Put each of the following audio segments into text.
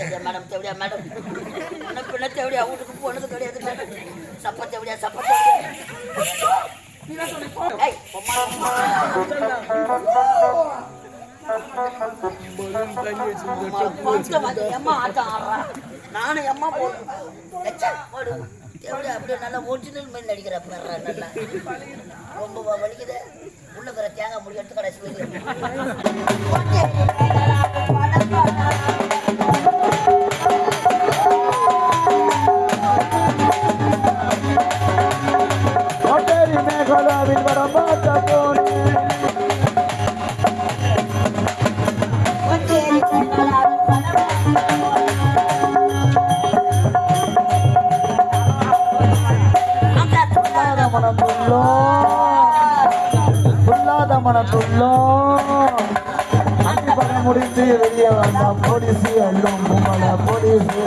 தேவையா மேடம் தேவையா மேடம் என்ன பின்ன தேவையா? வீட்டுக்கு போனது கிடையாது மேடம் சப்ப தேவையா சப்ப எம்மா நானும் எம்மா போடுறேன். எச்சா, அப்படியே நல்லா ஒரிஜினல் மாதிரி நடிக்கிற பாருடா, நல்லா. ரொம்ப வலிக்குது. உள்ள இருக்கிற தேங்காய் முடி கடைசி துள்ளாத மனத்துள்ளோ. துள்ளாத மனத்துள்ளோ. அஞ்சு முடித்து வெளியே வந்தான். போலீஸு அல்லும் உங்களை போலீஸு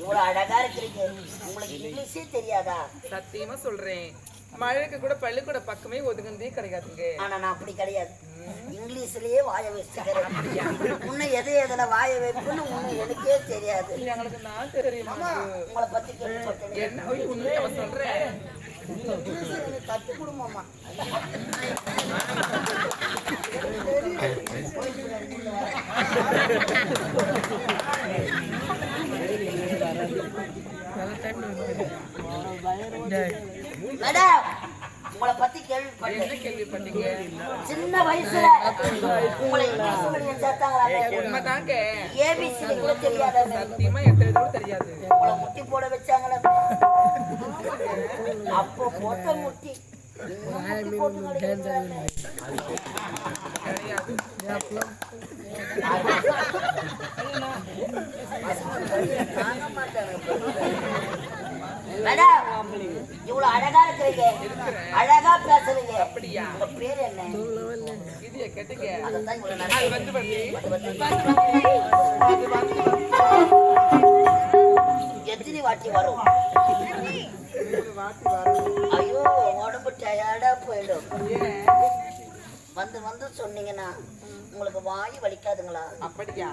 இவ்வளவு அழகா இருக்கிறீங்க. உங்களுக்கு இங்கிலீஷே தெரியாதா? சத்தியமா சொல்றேன். மழைக்கு கூட பள்ளிக்கூட பக்கமே ஒதுங்குனதே கிடையாதுங்க. ஆனா நான் அப்படி கிடையாது. இங்கிலீஷ்லயே வாய வச்சுக்கிறேன். உன்னை எது எதுல வாய வைப்புன்னு உன்னை எனக்கே தெரியாது. எங்களுக்கு நான் தெரியுமா. உங்களை பத்தி கேள்விப்பட்டேன். சொல்றேன். கத்து குடும்பமா மேடம் உங்களை பத்தி கேள்விப்பட்டீங்க சின்ன வயசுல உங்களை இங்கிலீஷ் மீடியம் சேர்த்தாங்களா உண்மைதாங்க. ஏபிசி கூட தெரியாத. சத்தியமா எத்தனை கூட தெரியாது. உங்களை முட்டி போட வச்சாங்களே. அப்போ போட்ட முட்டி. முட்டி மேடம் இவ்வளவு அழகா இருக்கிறீங்க அழகா பேசுறீங்க. அப்படியா பேர் என்ன எத்தனை வாட்டி வரும் ஐயோ உடம்பு டயர்டா போயிடும் வந்து வந்து சொன்னீங்கன்னா உங்களுக்கு வாய் வலிக்காதுங்களா? அப்படியா?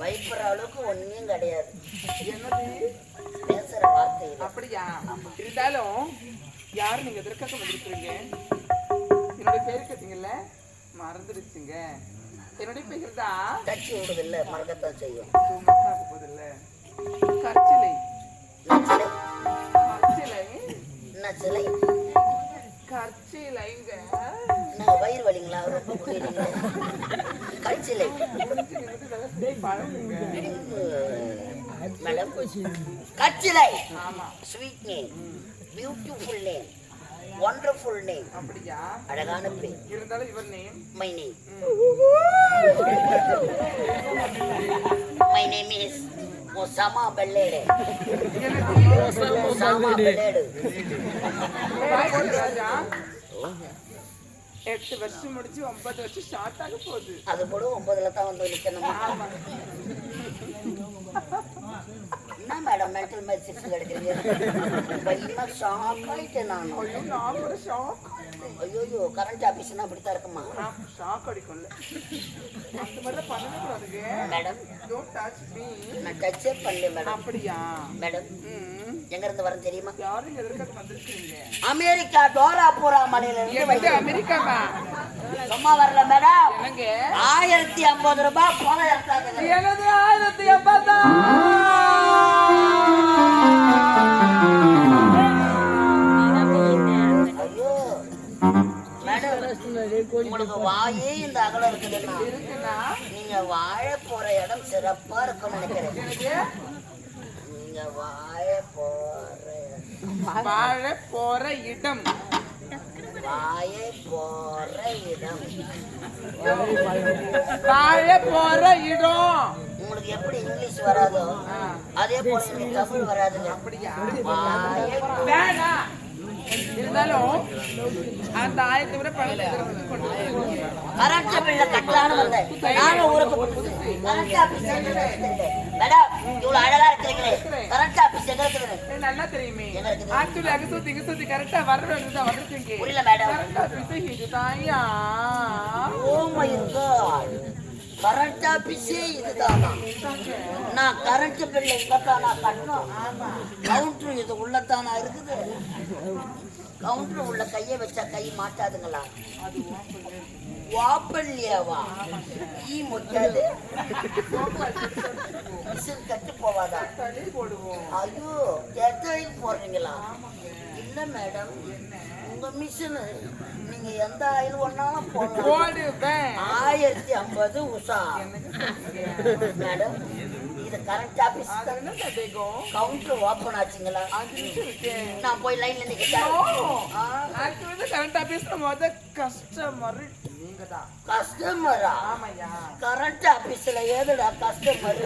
பயப்படுற அளவுக்கு ஒண்ணும் கிடையாது. பேசுற வார்த்தையில அப்படியா? இருந்தாலும் யாரு நீங்க எதற்காக வந்திருக்கிறீங்க? என்னுடைய பேரு கேட்டீங்கல்ல? மறந்துடுச்சுங்க. என்னுடைய பெயர் தான் தச்சு விடுதில்ல மறக்கத்தான் செய்யும். போதில்ல கற்சிலை. என்ன சிலை கற்சிலை என்ன வயிறு வலிங்களா? ரொம்ப கச்சிலை பழகுங்க மேடம் கச்சிலை ஆமா. Sweet name beautiful name wonderful name அப்படியா? அழகான பேர். இருந்தாலும் இவர் name my name my. Name is Osama பெல்லேடு. Osama பெல்லேடு. எட்டு வருஷம் முடிச்சு ஒன்பது வருஷம் ஷார்ட் ஆக போகுது. அது கூட ஒன்பதுல தான் வந்து நிக்கணுமா? என்ன மேடம் மென்டல் மாதிரி சிக்ஸ் எடுக்கிறீங்க? பயமா ஷாக் ஆயிட்டேன் நான். நான் கூட ஷாக் ஐயோ கரண்ட் ஆபீஸ்னா அப்படித்தான் இருக்குமா? ஷாக் அடிக்கும்ல. அந்த மாதிரிலாம் பண்ணவே கூடாதுங்க. மேடம். டோன்ட் டச் மீ நான் டச்சே பண்ணல மேடம். அப்படியா? மேடம் ம். எங்க இருந்து வரேன் தெரியுமா? யாரும் எதற்காக வந்திருக்கீங்க அமெரிக்கா மலையில இருந்து எங்க வந்து அமெரிக்காவா சும்மா வரல மேடம். ஆயிரத்தி ஐம்பது ரூபாய் எனது ஆயிரத்தி மேடம் உங்களுக்கு வாயே இந்த அகலம் இருக்குதுன்னா நீங்க வாழ போற இடம் சிறப்பா நினைக்கிறேன். எனக்கு நீங்க வாழ போற. வாழ போற இடம். வாழ போற இடம். வாழ போற இடம். உங்களுக்கு எப்படி இங்கிலீஷ் வராதோ அதே போல எனக்கு தமிழ் வராதுங்க. இருந்தாலும் அந்த ஆயத்தை விட கரெக்டா பிள்ளை கட்டலான்னு ஊருக்கு கரெக்டா அழகா இருக்கிறீங்களே. கரெக்டா எங்களுக்கு ஆக்சுவலி அங்க சுத்தி சுத்தி கரெக்டா வர வேண்டியதா வந்துருக்கீங்க. தாயா. Oh கரண்ட் ஆபீஸே இதுதானா? நான் கரண்ட் பில்லை இங்கத்தானா கட்டணும்? கவுண்டர் இது உள்ளத்தானா இருக்குது? கவுண்டர் உள்ள கையை வச்சா கை மாட்டாதுங்களா? வாப்பல்லையாவா ஈ முட்டாது மிஷின் கட்டு போவாதா? போடுவோம் ஐயோ எத்தனைக்கு போடுறீங்களா? இல்லை மேடம். உங்க மிஷினு. நீங்க எந்த ஆயில் ஒன்னாலும் போடலாம். ஆயிரத்தி ஐம்பது உஷா. மேடம் இது கரண்ட் ஆபீஸ் கவுண்டர் ஓப்பன் ஆச்சுங்களா? நான் போய் லைன்ல ஆக்சுவலி கரண்ட் ஆபீஸ்ல முத கஸ்டமர் கஸ்டமரா ஆமாய்யா. கரண்ட் ஆபீஸ்ல ஏதுடா கஸ்டமர்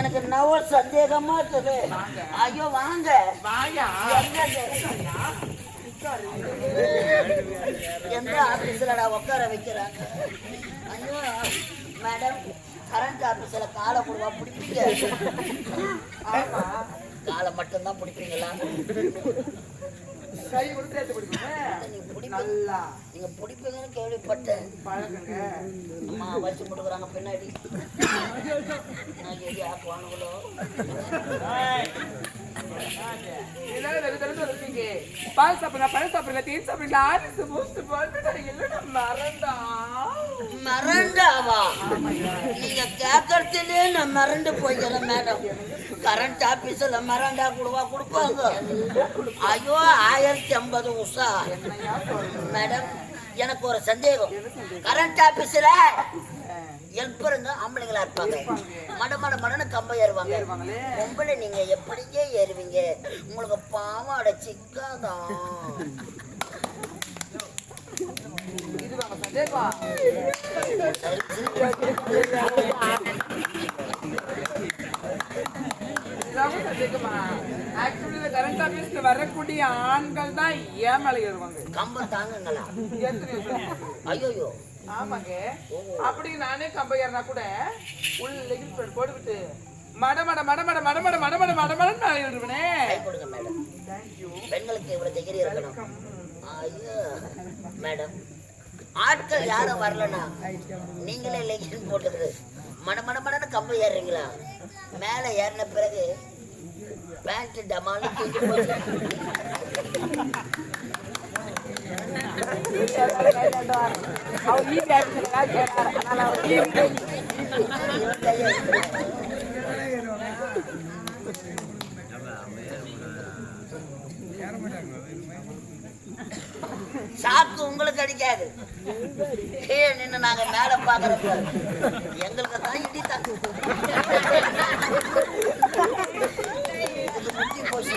எனக்கு நவ சந்தேகமா இருக்குது. ஐயோ வாங்க. வாயா. எந்த ஆபீஸ்லடா உட்கார வைக்கிறாங்க ஐயோ மேடம் கரண்ட் ஆபீஸ்ல காலை போடுவா பிடிப்பீங்க? ஆமா. காலை மட்டும்தான் பிடிப்பீங்களா? கை கொடுத்து சேர்த்து பிடிப்பீங்க. நல்லா. நீங்க பிடிப்பீங்கன்னு கேள்விப்பட்டேன். பழகுங்க. அம்மா வச்சு கொடுக்குறாங்க பின்னாடி. நான் எது ஆக்குவானுங்களோ இருக்கீங்க பால் சாப்பிடுங்க பழம் சாப்பிடுங்க தேன் சாப்பிடுங்க ஆரிசு பூஸ்ட் போட்டு இல்லைன்னா மறந்தா மறண்டாவா நீங்க கேட்கறதுலே நான் மறந்து போய்க்கிறேன் மேடம் கரண்ட் ஆபீஸ்ல மறண்டா கொடுவா கொடுப்பாங்க. ஐயோ ஆயிரத்தி ஐம்பது உஷா மேடம் எனக்கு ஒரு சந்தேகம். கரண்ட் ஆபீஸ்ல எல்பருங்க ஆம்பளைங்களா இருப்பாங்க. மட மட மடனு கம்ப ஏறுவாங்க. பொம்பளை நீங்க எப்படியே ஏறுவீங்க? உங்களுக்கு பாவாடை சிக்காதான் கரண்ட் ஆபீஸ்க்கு வரக்கூடிய ஆண்கள் தான் ஏமலை ஏறுவாங்க? கம்ப தாங்குங்களா? ஐயோ ஆமாங்க. அப்படி நானே கம்ப ஏறினா கூட உள்ள லெகின் பேண்ட் போட்டுக்கிட்டு மட மட மட மட மட மட மட மட மட மட நான் கை கொடுங்க மேடம். தேங்க்யூ பெண்களுக்கு இவ்வளவு டிகிரி இருக்கணும். ஐயோ மேடம். ஆட்கள் யாரும் வரலனா நீங்களே லெகின் போட்டுக்கிட்டு மட மட மடன்னு கம்பு ஏறுறீங்களா? மேலே ஏறின பிறகு பேண்ட் டமாலு தூக்கி போச்சு சாக்கு உங்களுக்கு அடிக்காது. கீழே நின்று நாங்க மேல பாக்குறப்ப எங்களுக்கு தான் இடி தாக்கு போச்சு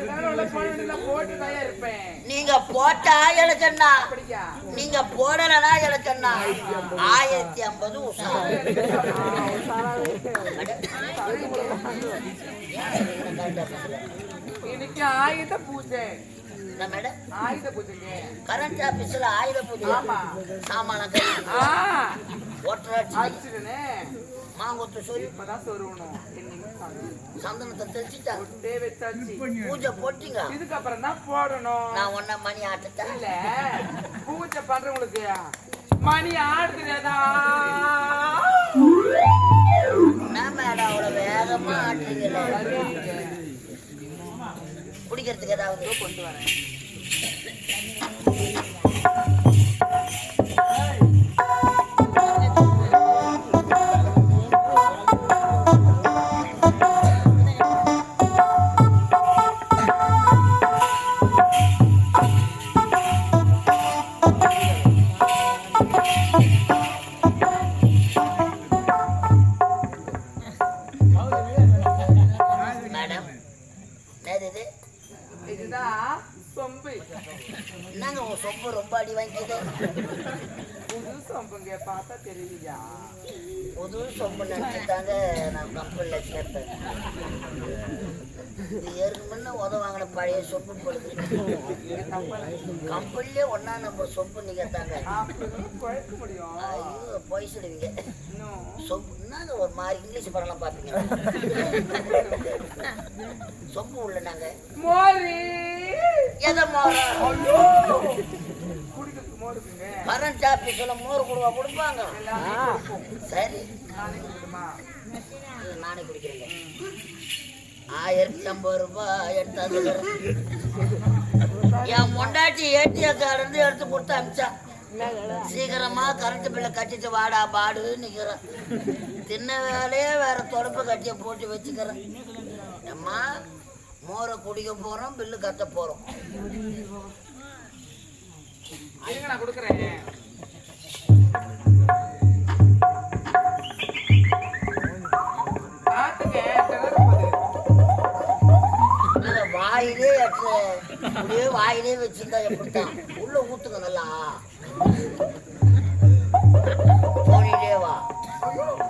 எல்லாரும் உள்ள போன வேண்டியதுல போட்டு தான் இருப்பேன் நீங்க போட்டா எனக்கு என்ன நீங்க போடலனா எனக்கு என்ன ஆயிரத்தி ஐம்பது இன்னைக்கு ஆயுத பூஜை. ஆயுத பூஜைங்க. கரண்ட் ஆபீஸ்ல ஆயுத பூஜை. சாமான அடிச்சுடுனே மாங்கொத்து சொல்லி இப்பதான் சொருவணும். சந்தனத்தை தெளிச்சுட்டா. பொட்டே வச்சாச்சு. பூஜை போட்டீங்க. இதுக்கப்புறம் தான் போடணும். நான் ஒன்ன மணி ஆட்டுட்டேன் இல்ல. பூஜை பண்றவங்களுக்கு மணி ஆடுதுதா நான் மேடம் அவ்வளோ வேகமா ஆட்டுறீங்களே குடிக்கிறதுக்கு ஏதாவது கொண்டு வரேன். சொப்பு உள்ள நாங்க. மோரி எதை மோரம் கரண்ட் ஆஃபீஸில் மோர் கொடுவா கொடுப்பாங்க. சரி. நானே குடிக்கிறேங்க. ஆயிரத்தி ஐம்பது ரூபாய். எடுத்தாந்து என் பொண்டாட்டி ஏடிஎம் கார்டு இருந்து எடுத்து கொடுத்து அமிச்சா. சீக்கிரமா கரண்ட் பில்லை கட்டிட்டு வாடா பாடு நிக்கிறேன். தின்ன வேலையே வேற தொடப்பு கட்டிய போட்டு வச்சுக்கிறேன். அம்மா மோரை குடிக்க போறோம் பில்லு கட்ட போறோம். நான் கொடுக்குறேன். வாயிலே அப்படியே வாயிலே வச்சிருந்தா எப்படித்தான்? உள்ள ஊத்துங்க நல்லா. போனிலே வா மேடம்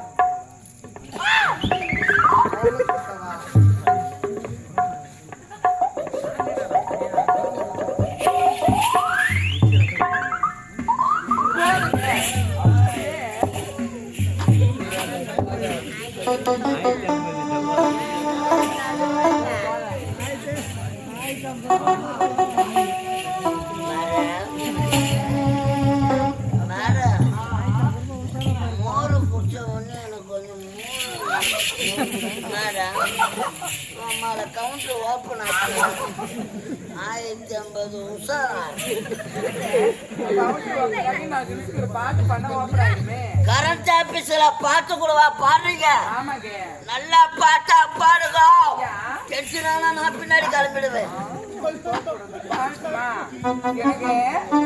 எனக்கு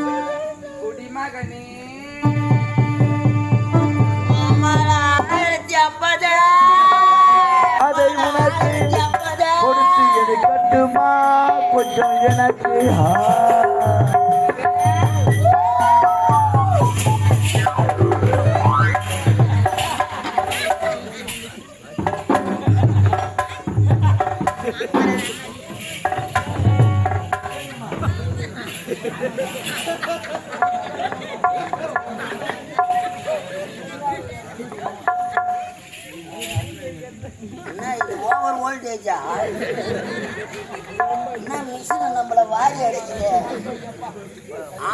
குடிமகனே. அதை உனக்கு கொடுத்து எது கட்டுமா? கொஞ்சம் எனக்கு ஓவர் என்ன மிஷின் நம்மள வாரி அடிக்குது?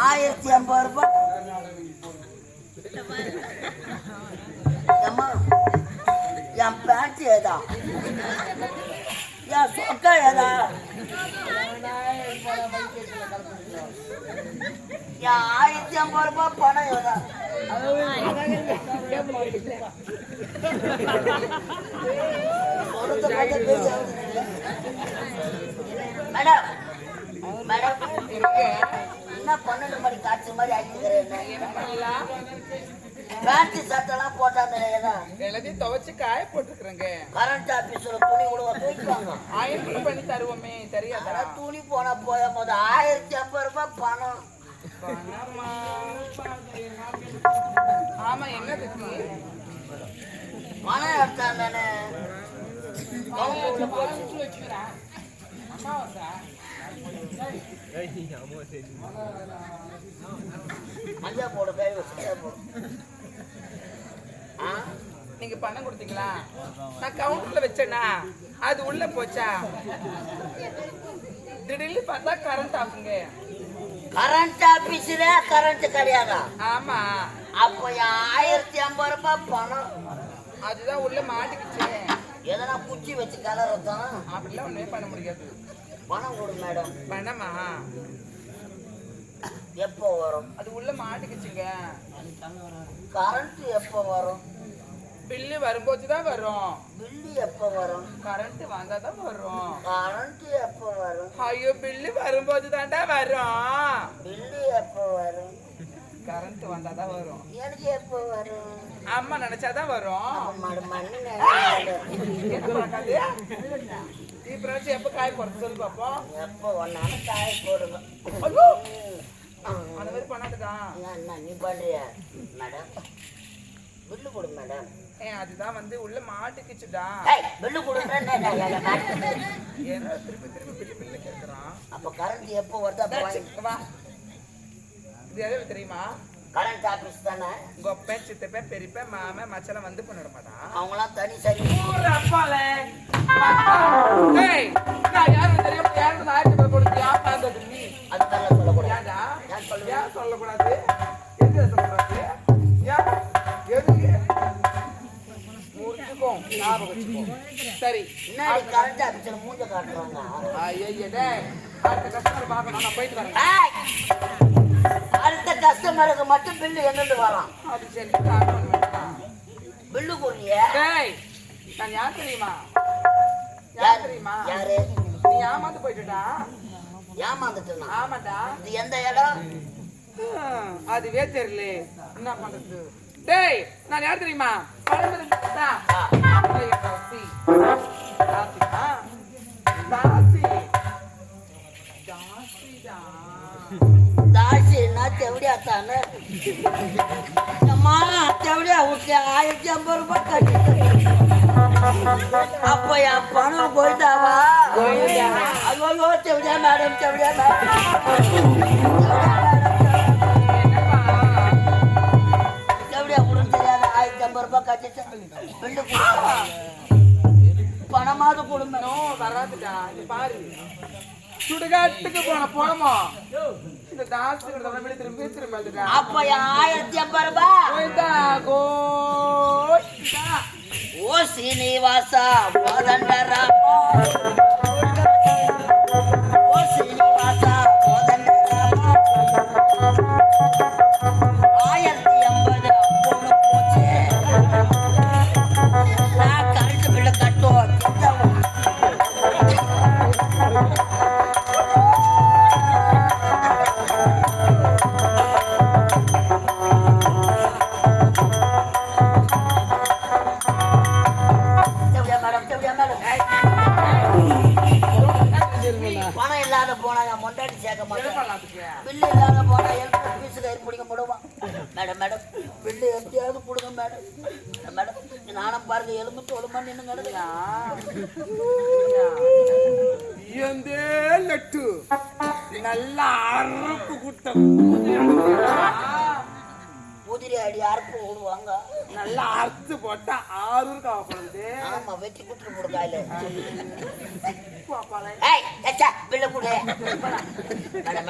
ஆயிரத்தி ஐம்பது ரூபாய் அம்மா என் பேண்ட் ஏதா? என் சொக்கா ஏதா? என் ஆயிரத்தி ஐம்பது ரூபாய் பணம் ஏதா? சொல்றத மேடம் மேடம் என்ன பன்னெண்டு மணி காய்ச்சல் மாதிரி ஆக்கிக்கிறேன் பண்ணலாம் பேண்ட் சட்டெல்லாம் போட்டாங்க எல்லாத்தையும் துவைச்சு காய போட்டுக்கிறேங்க. கரண்ட் ஆபீஸ்ல துணி கூட ஆயிரம் பண்ணி தருவோமே தெரியாதா? அதெல்லாம் துணி போனா போய போது ஆயிரத்தி ஐம்பது ரூபாய் பணம் பணமா? ஆமா என்னதுக்கு பணம் எடுத்தான் தானே மஞ்சள் போடு ஆ நீங்க பணம் கொடுத்தீங்களா? நான் கவுண்டர்ல வச்சேனா? அது உள்ள போச்சா? திடீர்னு பார்த்தா கரண்ட் ஆஃபுங்க கரண்ட் ஆபீஸ்ல கரண்ட் கிடையாதா? ஆமா. அப்போ ஆயிரத்தி ஐம்பது ரூபாய் பணம். அதுதான் உள்ள மாட்டிக்கிச்சு. எதனா குச்சி வச்சு கலரத்தான் அப்படிலாம் ஒண்ணுமே பண்ண முடியாது. பணம் கொடு மேடம். பணமா? எப்போ வரும்? அது உள்ள மாட்டிக்கிச்சுங்க. கரண்ட் எப்போ வரும்? பில்லு வரும்போது தான் வரும். பில்லு எப்போ வரும்? கரண்ட் வந்தா தான் வரும். கரண்ட் எப்போ வரும்? ஐயோ பில்லு வரும்போது தான்டா வரும். பில்லு எப்போ வரும்? கரண்ட் வந்தா தான் வரும். எனக்கு எப்போ வரும்? அம்மா வரும். நேரம் என்ன பார்க்காது இப்ப நினைச்சு எப்ப காய் போறது சொல்லு பாப்போம். எப்போ ஒன்னாலும் காய ஐயோ! அந்த மாதிரி பண்ணாதுதான் என்ன நீ பண்றியா? மேடம் பில்லு கொடு மேடம். அதுதான் வந்து உள்ள மாட்டிக்கிச்சுடா பில்லு கொடுன்றேன் ஏன்னா திருப்பி திருப்பி பில்லு பில்லு கேட்கறான் அப்போ கரண்ட் எப்போ வருது அப்போ வாங்கி வா. இது எது தெரியுமா? கரண்ட் ஆபீஸ் தானே? கொப்பேன் சித்தப்பேன் பெரியப்பேன் மாமன் மச்சலாம் வந்து பண்ணிட மாட்டான் அவங்களாம் தனி சரி. ஊர் அப்பாலே. நான் யாரும் தெரியாம யாரும் ஆயிரத்தி கொடுத்து யாரு நீ. அது மாதிரிலாம் சொல்லக்கூடாது ஏன்? ஏன் சொல்லக்கூடாது? எதுக்கு சொல்லக்கூடாது? ஏன்? எதுக்கு? முடிச்சுக்கோ ஞாபகம் வச்சுக்கோ. சரி. முன்னாடி கரண்ட் ஆபீஸில் மூஞ்ச காட்டுறாங்க? ஐயோ டேய். அடுத்த கஸ்டமர் பார்க்கணும். நான் போயிட்டு வரேன்! அடுத்த கஸ்டமருக்கு மட்டும் பில்லு எங்கிருந்து வரும் அது சரி பில்லு நான் யார் தெரியுமா? யார் தெரியுமா? யாரு? நீ ஏமாந்து போயிட்டுடா. ஏமாந்துட்டுனா? ஆமாடா. இது எந்த இடம்? அதுவே தெரியல. என்ன பண்றது? டேய் நான் யார் தெரியுமா? தாசி. தாசி. தாசின்னா தெவடியா தானே அம்மா ஆயிரத்தி ஐம்பது ரூபாய் கட்டி அப்ப என் பணம் போயிட்டாவா ஐயோ தெவடியா மேடம் கொடுன்னு தெரியாத ஆயிரத்தி ஐம்பது ரூபாய் கட்டிட்டு பணமாவது நோ, வராதுடா. பாரு சுடுகாட்டுக்கு போன போனோமோ இந்த தாசி விட திரும்பி திரும்பி வந்துடா அப்ப என் ஆயிரத்தி ஐம்பது ரூபாய் கோயிந்தா கோயிந்தா ஓ சீனிவாச ஓ சீனிவாச.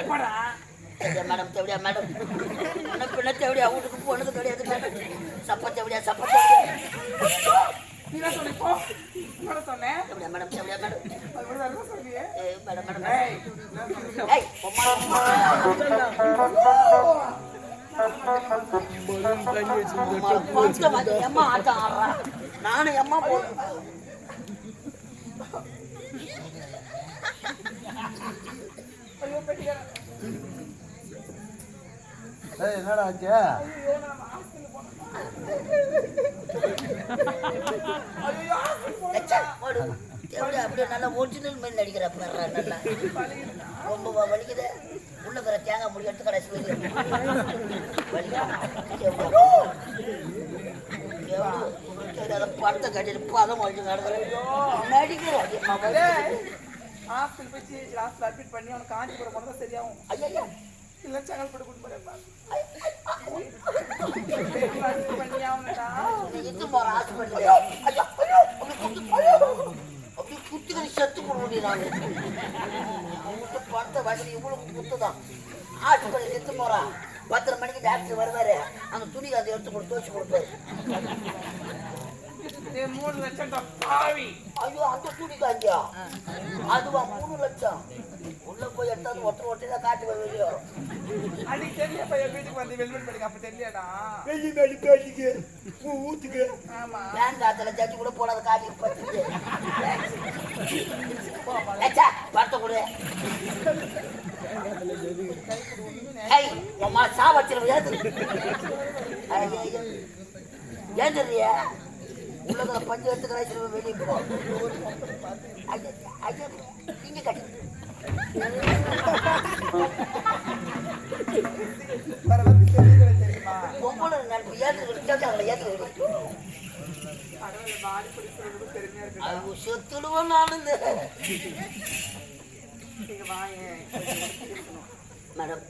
மேடம் மேடம் தேவையா மேடம். பிள்ளை தேவையா வீட்டுக்கு போனது கிடையாது மேடம். சப்ப தேவையா சப்ப மேடம் மேடம். எம்மா ஆட்டம் ஆடுறா. நானும் எம்மா போடுறேன் ஐயோ பெட்டிக்காரன். ஏய் என்னடா ஆச்சு? அப்படியே நல்லா ஒரிஜினல் மாதிரி நடிக்கிற நல்லா. ரொம்ப வலிக்குது. உள்ள இருக்கிற தேங்காய் முடி எடுத்து கடைசி படத்தை கட்டிட்டு பதம் வலிச்சு நடக்கிறேன் வலி. ஹாஸ்பிட்டல் போய் லாஸ்ட் அட்மிட் பண்ணி அவனுக்கு காஞ்சிபுரம் போனதா சரியாகும். ஐயா குத்து ஐயோ. அப்படி குத்துக்கறி செத்து போட முடியும் நான் அவங்ககிட்ட வசதி இவ்வளவு குத்துதான் ஹாஸ்பிட்டல் செத்து போறான் பத்தரை மணிக்கு டாக்டர் வருவாரு. அந்த துணி அதை எடுத்து கொடுத்து துவச்சு கொடுப்பாரு. மூணு லட்சம் பாவி. ஐயோ அந்த துணி காஞ்சியா அதுவா மூணு லட்சம். உள்ள போய் எடுத்தாந்து ஒற்றை ஒற்றையா காட்டு வெளியோ அன்னைக்கு தெரியப்பா என் வீட்டுக்கு வந்து வெல்வெட் படிக்க அப்ப தெரியலடா. வெயில் மேடி பேட்டிக்கு ஊத்துக்கு. ஆமா. பேங்க் காத்துல ஜட்ஜி கூட போடாத காட்டி பத்துக்கு லட்சா பத்த கொடு. சாவச்சில ஏத்து ஐயோ ஏந்திரியா உள்ளதுல பஞ்சு எடுத்து கரைச்சிருவ வெளியே இங்க கட்டி. செத்துடுவோம் நான் இந்த நீங்க வாயேன் மேடம்.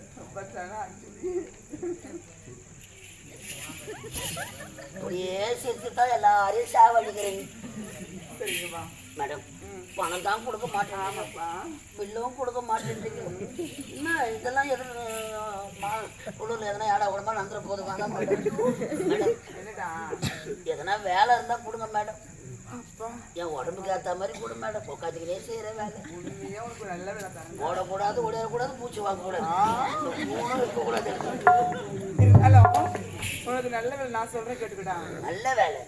அப்படியே செத்துட்டா எல்லாரையும் சாவடிக்கிறீங்க சரிங்க வா மேடம் பணம் தான் கொடுக்க மாட்டேன் ஆமாப்பா பில்லும் கொடுக்க மாட்டேன்றீங்க. என்ன இதெல்லாம் எது உள்ளூர்ல எதனா ஏடா உடம்பா நந்துற போது வாங்க மேடம். எதனா வேலை இருந்தா கொடுங்க மேடம். என் உடம்புக்கு ஏற்ற மாதிரி கொடு மேடம். உட்காந்துக்கிட்டே செய்யற வேலை. ஓடக்கூடாது ஓடிடக்கூடாது மூச்சு வாங்கக்கூடாது. மூணும் இருக்கக்கூடாது ஹலோ. உனக்கு நல்ல வேலை நான் சொல்றேன் கேட்டுக்கிட்டா நல்ல வேலை.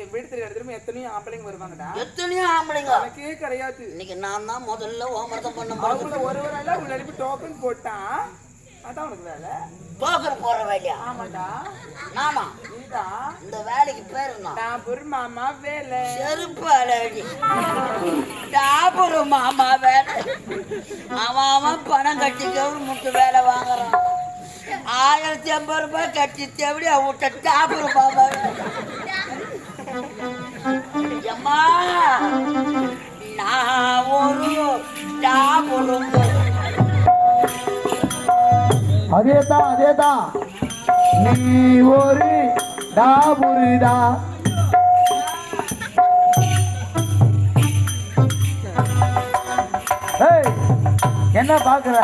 என் வீடு தெரிய இடத்துல எத்தனையோ ஆம்பளைங்க வருவாங்கடா. எத்தனையோ ஆம்பளைங்க? எனக்கே கிடையாது. இன்னைக்கு நான் தான் முதல்ல ஓமரத்தம் பண்ண அவங்கள ஒருவரெல்லாம் உள்ள அனுப்பி டோக்கன் போட்டான் அதான் உனக்கு வேலை. டோக்கன் போடுற வேலையா? ஆமாடா. நானா? நீதா இந்த வேலைக்கு பேரு என்ன? நான் ஒரு மாமா வேலை. செருப்பு டாபரு மாமா வேலை. அவன் அவன் பணம் கட்டி கவுரு முட்டு வேலை வாங்குறான். ஆயிரத்தி ஐம்பது ரூபாய் கட்டி தேவடி விட்ட டாபரு மாமா எம்மா நான் ஒரு டாபரு அதேதான் அதேதான் நீ ஒரு டாபுரிதா ஏய் என்ன பாக்குற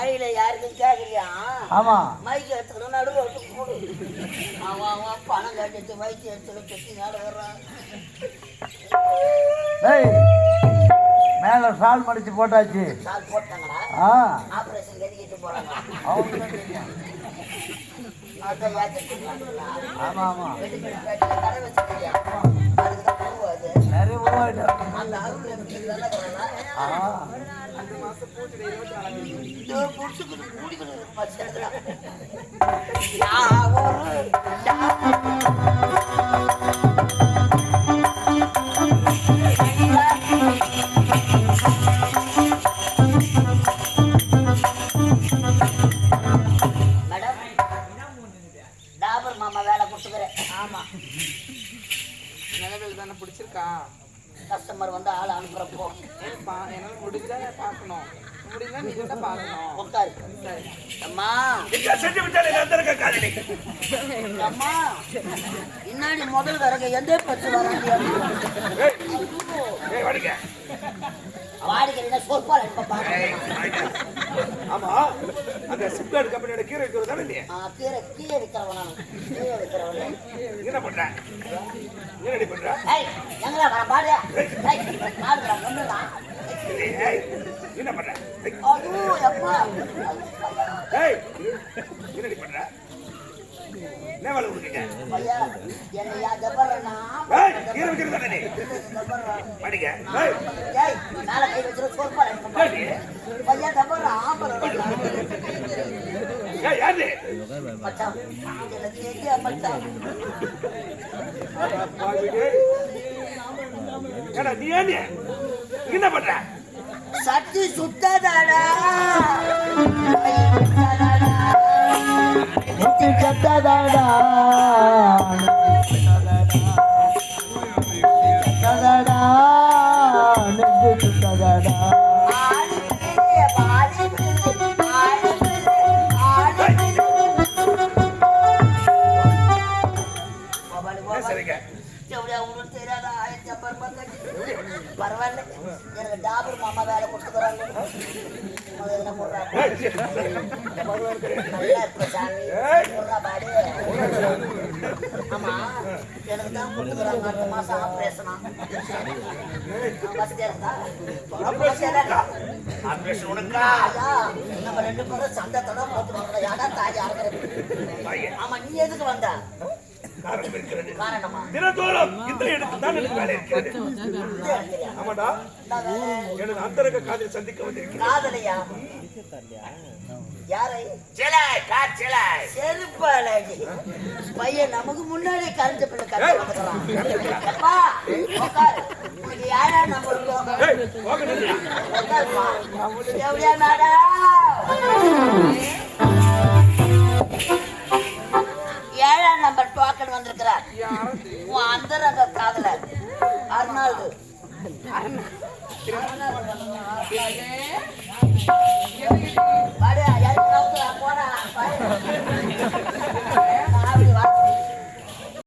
மயில யாருக்கும் கேட்கலையா ஆமா. மைக்கு எடுத்துக்கணும் நடுவில் விட்டு போடு. அவன் அவன் பணம் கட்டிட்டு மைக்கு எடுத்துக்க சுற்றி நடுவுறான் ஏய் மேல சால் மடிச்சு போட்டாச்சு. சால் போட்டாங்களா ஆ. ஆபரேஷன் கட்டிக்கிட்டு போறாங்க? ஆமா ஆமா. நிறைய உருவாயிட்டு. அந்த அருள் எனக்கு நல்லா இருக்கிறதா? ஆ. வாடிக்கையில சொற்பால் இப்ப பாருங்க ஆமா அந்த சிப்கார்டு கம்பெனியோட கீரை தானே இல்லையா? கீரை கீரை விற்கிறவன் கீரை விற்கிறவன் என்ன பண்ற? என்ன பண்ற? ஏய் எங்களா வர பாடு பாடுறா ஏய், என்ன பண்ற? ஏய், ஐயோ எப்பா. ஏய் என்ன ரெடி பண்ற? என்ன வேலை கொடுக்கீங்க பையா நீ ஜபர்றா படிங்க. ஏய். ஏய் ஆபரேஷன் உனக்கா ஐயா, நம்ம ரெண்டு பேரும் சண்டை தடம் போட்டு. யாடா தாய் அறுக்கிறது? ஆமா, நீ எதுக்கு வந்த? காரணம் இருக்கிறது காரணமா? தினந்தோறும் இந்த இடத்தில் தான் எனக்கு வேலை இருக்கிறது இந்த இடத்துலயா? ஆமாடா என்ன வேலை? எனது அந்தரங்க காதலை சந்திக்க வந்திருக்கிறேன் காதலியா? யாரை? சிலை காய்ச்சலை செருப்பாளடி. பையன் நமக்கு முன்னாடி கரண்ட் ஏழாம் நம்பர் இருக்கும். உட்காருப்பா. எப்படியா மேடம்? ஏழாம் நம்பர் டோக்கன் வந்திருக்கிறார் உன் அந்தரங்க காதலர் அர்னால்டு போடா